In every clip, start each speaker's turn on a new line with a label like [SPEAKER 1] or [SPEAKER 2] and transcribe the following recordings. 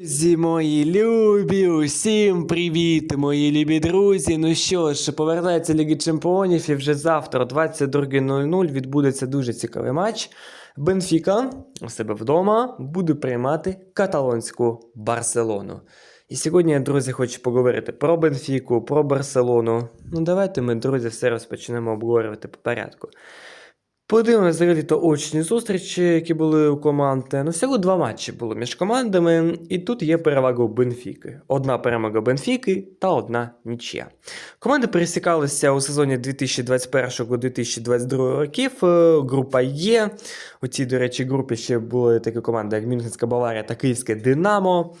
[SPEAKER 1] Друзі мої любі, усім привіт, мої любі друзі. Ну що ж, повертається Ліги Чемпіонів і вже завтра, о 22.00, відбудеться дуже цікавий матч. Бенфіка у себе вдома буде приймати каталонську Барселону. І сьогодні я, друзі, хочу поговорити про Бенфіку, про Барселону. Ну давайте ми, друзі, все розпочнемо обговорювати по порядку. Подивимося взагалі то очні зустрічі, які були у команди. Ну, всього два матчі було між командами, і тут є перевага у Бенфіки. Одна перемога Бенфіки та одна нічия. Команди пересікалися у сезоні 2021-2022 років. Е, Група Є. У цій, до речі, групі ще були такі команди, як Мюнхенська Баварія та Київське Динамо.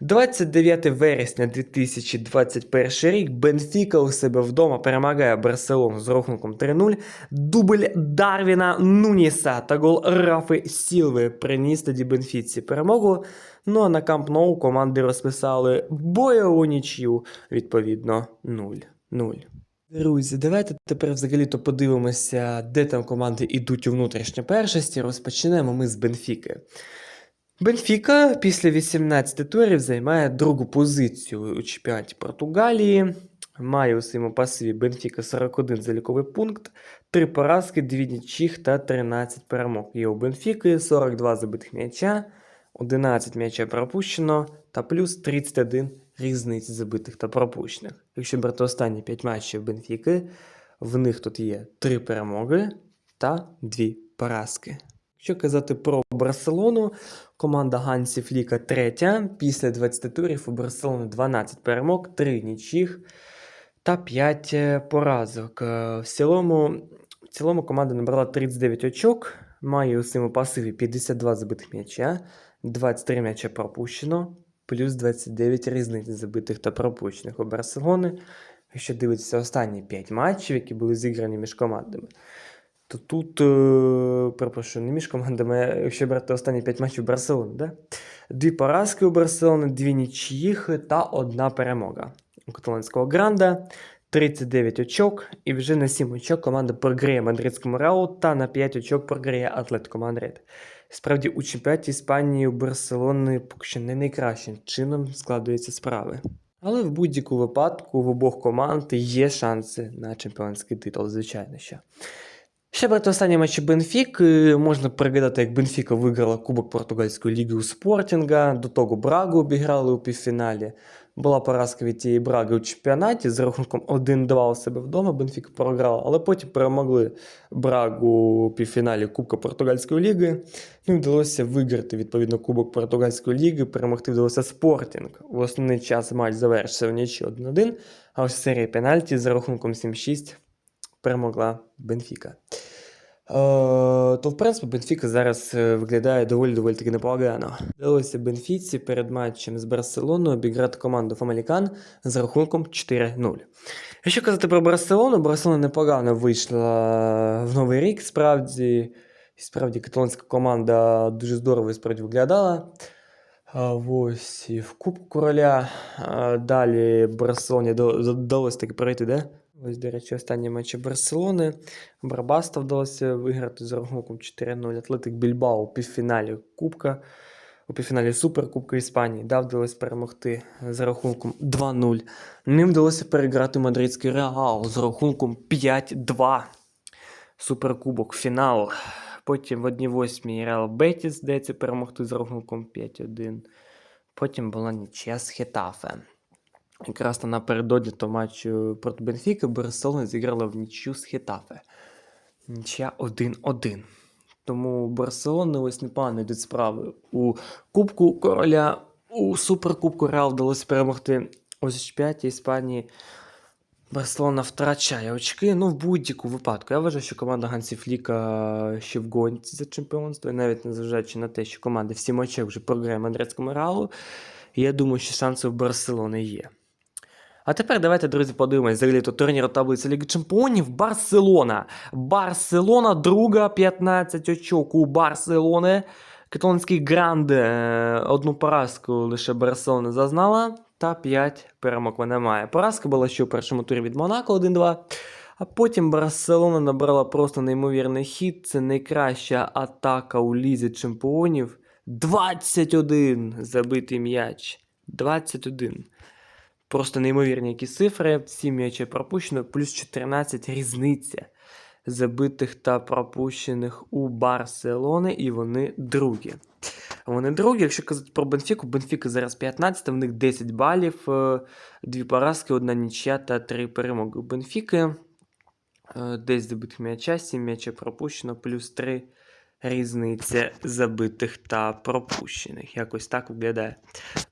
[SPEAKER 1] 29 вересня 2021 рік Бенфіка у себе вдома перемагає Барселону з рахунком 3-0. Дубль Дарвіна Нуніса та гол Рафи Сілви приніс тоді Бенфіці перемогу. Ну а на Камп Ноу команди розписали бойову нічю, відповідно 0-0. Друзі, давайте тепер взагалі-то подивимося, де там команди йдуть у внутрішнє першості. Розпочнемо ми з Бенфіки. Бенфіка після 18 турів займає другу позицію у чемпіонаті Португалії. Має у своєму пасиві Бенфіка 41 заліковий пункт, 3 поразки, 2 нічих та 13 перемог. Є у Бенфіки 42 забитих м'яча, 11 м'яча пропущено та плюс 31 різниць забитих та пропущених. Якщо брати останні 5 матчів Бенфіки, в них тут є 3 перемоги та 2 поразки. Якщо казати про Барселону, команда Гансі Фліка третя. Після 20 турів у Барселони 12 перемог, 3 нічих та 5 поразок. Е, В цілому, в цілому команда набрала 39 очок, має у своєму пасиві 52 забитих м'яча, 23 м'яча пропущено, плюс 29 різниць забитих та пропущених у Барселони. Якщо дивитися останні 5 матчів, які були зіграні між командами, то тут, е, перепрошую, не між командами, якщо брати останні 5 матчів Барселони, да? Дві поразки у Барселони, дві нічиїх та одна перемога. У каталонського гранда 39 очок, і вже на 7 очок команда програє мадридському Реалу та на 5 очок програє Атлетико Мадрид. Справді, у чемпіонаті Іспанії у Барселони поки що не найкращим чином складуються справи. Але в будь-якому випадку в обох команд є шанси на чемпіонський титул, звичайно що. Ще брати останні матчі Бенфіки. Можна пригадати, як Бенфіка виграла Кубок Португальської ліги у Спортінга. До того Брагу обіграли у півфіналі. Була поразка від тієї Браги у чемпіонаті з рахунком 1-2 у себе вдома. Бенфіка програла, але потім перемогли Брагу у півфіналі Кубка Португальської ліги. Ну і вдалося виграти відповідно Кубок Португальської ліги. Перемогти вдалося Спортінг. В основний час матч завершився в нічі 1-1, а ось серія пенальті з рахунком 7-6 перемогла Бенфіка. Е, то, в принципі, Бенфіка зараз е, виглядає доволі доволі таки непогано. Вдалося Бенфіці перед матчем з Барселоною обіграти команду Фамалікан з рахунком 4-0. Якщо казати про Барселону, Барселона непогано вийшла в новий рік, справді. Справді каталонська команда дуже здорово і справді виглядала. Ось і в Кубку короля. Далі Барселоні вдалося таки пройти, де? Ось, до речі, останні матчі Барселони. Барбаста вдалося виграти з рахунком 4-0. Атлетик Більбао у півфіналі Кубка. У півфіналі Суперкубка Іспанії. Да, вдалося перемогти з рахунком 2-0. Ним вдалося переграти мадридський Реал з рахунком 5-2. Суперкубок, фінал. Потім в 1-8 Реал Бетіс здається перемогти з рахунком 5-1. Потім була нічия з Хетафе. Якраз напередодні того матчу проти Бенфіки Барселона зіграла в нічю з Хетафе. Нічия 1-1. Тому Барселона ось непогано йдуть справи. У Кубку Короля, у Суперкубку Реал вдалося перемогти. Ось в чемпіонаті Іспанії Барселона втрачає очки. Ну, в будь-якому випадку. Я вважаю, що команда Гансі Фліка ще в гонці за чемпіонство, і навіть незважаючи на те, що команда всі матчі вже програє мадридському реалу. Я думаю, що шанси у Барселони є. А тепер давайте, друзі, подивимось взагалі то турніру таблиці Ліги Чемпіонів. Барселона. Барселона, друга, 15 очок у Барселони. Каталонський гранд е, одну поразку лише Барселона зазнала, та 5 перемог вона має. Поразка була ще у першому турі від Монако 1-2. А потім Барселона набрала просто неймовірний хід. Це найкраща атака у лізі чемпіонів 21 забитий м'яч. 21. Просто неймовірні які цифри. 7 м'ячів пропущено, плюс 14 різниця забитих та пропущених у Барселони, і вони другі. Вони другі, якщо казати про Бенфіку, Бенфіка зараз 15, в них 10 балів, е, дві поразки, одна нічия та три перемоги у Бенфіки. Е, Десь забитих м'яча, 7 м'ячів пропущено, плюс 3 різниця забитих та пропущених. Якось так виглядає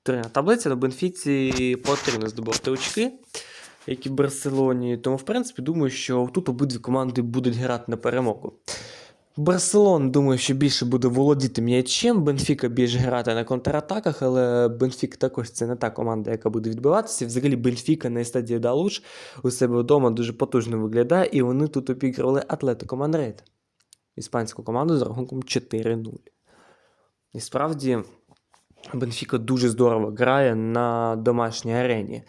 [SPEAKER 1] турнірна таблиця. На Бенфіці потрібно здобувати очки, які в Барселоні. Тому, в принципі, думаю, що тут обидві команди будуть грати на перемогу. Барселон, думаю, що більше буде володіти м'ячем. Бенфіка більше грати на контратаках, але Бенфік також це не та команда, яка буде відбиватися. Взагалі, Бенфіка на стадії Далуш у себе вдома дуже потужно виглядає, і вони тут обіграли Атлетико Мандрид, іспанську команду з рахунком 4-0. І справді, Бенфіка дуже здорово грає на домашній арені.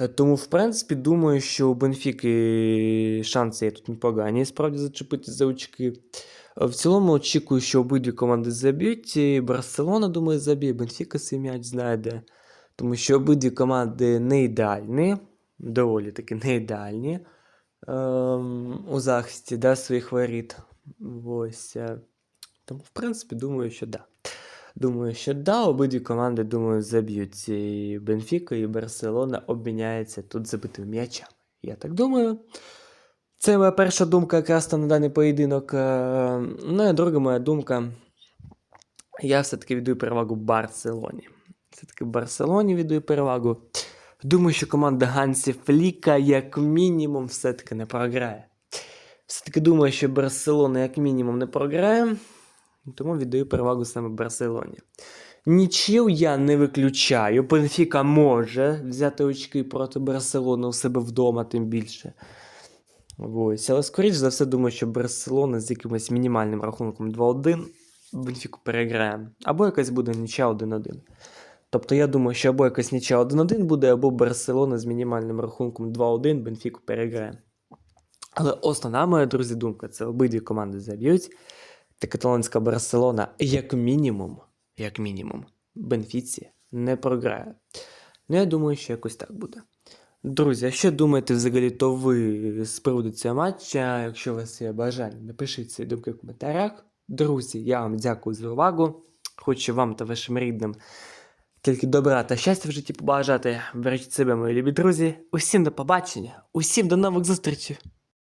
[SPEAKER 1] Е, Тому, в принципі, думаю, що у Бенфіки шанси є тут непогані, справді зачепити за очки. Е, В цілому очікую, що обидві команди заб'ють. Барселона, думаю, заб'є, Бенфіка свій м'яч знайде. Тому що обидві команди не ідеальні, доволі таки не ідеальні ем, у захисті да, своїх воріт. Ось. е. Тому, в принципі, думаю, що да. Думаю, що да, обидві команди, думаю, заб'ють. І Бенфіка і Барселона обміняються тут забитими м'ячами. Я так думаю. Це моя перша думка якраз на даний поєдинок. Е, Ну і друга моя думка. Я все-таки віддаю перевагу Барселоні. Все-таки Барселоні віддаю перевагу. Думаю, що команда Гансі Фліка, як мінімум, все-таки не програє. Все-таки думаю, що Барселона, як мінімум, не програє. Тому віддаю перевагу саме Барселоні. Нічів я не виключаю. Бенфіка може взяти очки проти Барселони у себе вдома, тим більше. Ось. Але скоріш за все, думаю, що Барселона з якимось мінімальним рахунком 2-1 Бенфіку переграє. Або якась буде нічия 1-1. Тобто я думаю, що або якась нічия 1-1 буде, або Барселона з мінімальним рахунком 2-1 Бенфіку переграє. Але основна моя, друзі, думка це обидві команди заб'ють. Та каталонська Барселона, як мінімум, як мінімум, Бенфіці не програє. Ну, я думаю, що якось так буде. Друзі, а що думаєте взагалі то ви з приводу цього матча? Якщо у вас є бажання, напишіть свої думки в коментарях. Друзі, я вам дякую за увагу. Хочу вам та вашим рідним тільки добра та щастя в житті побажати. Бережіть себе, мої любі друзі. Усім до побачення, усім до нових зустрічей.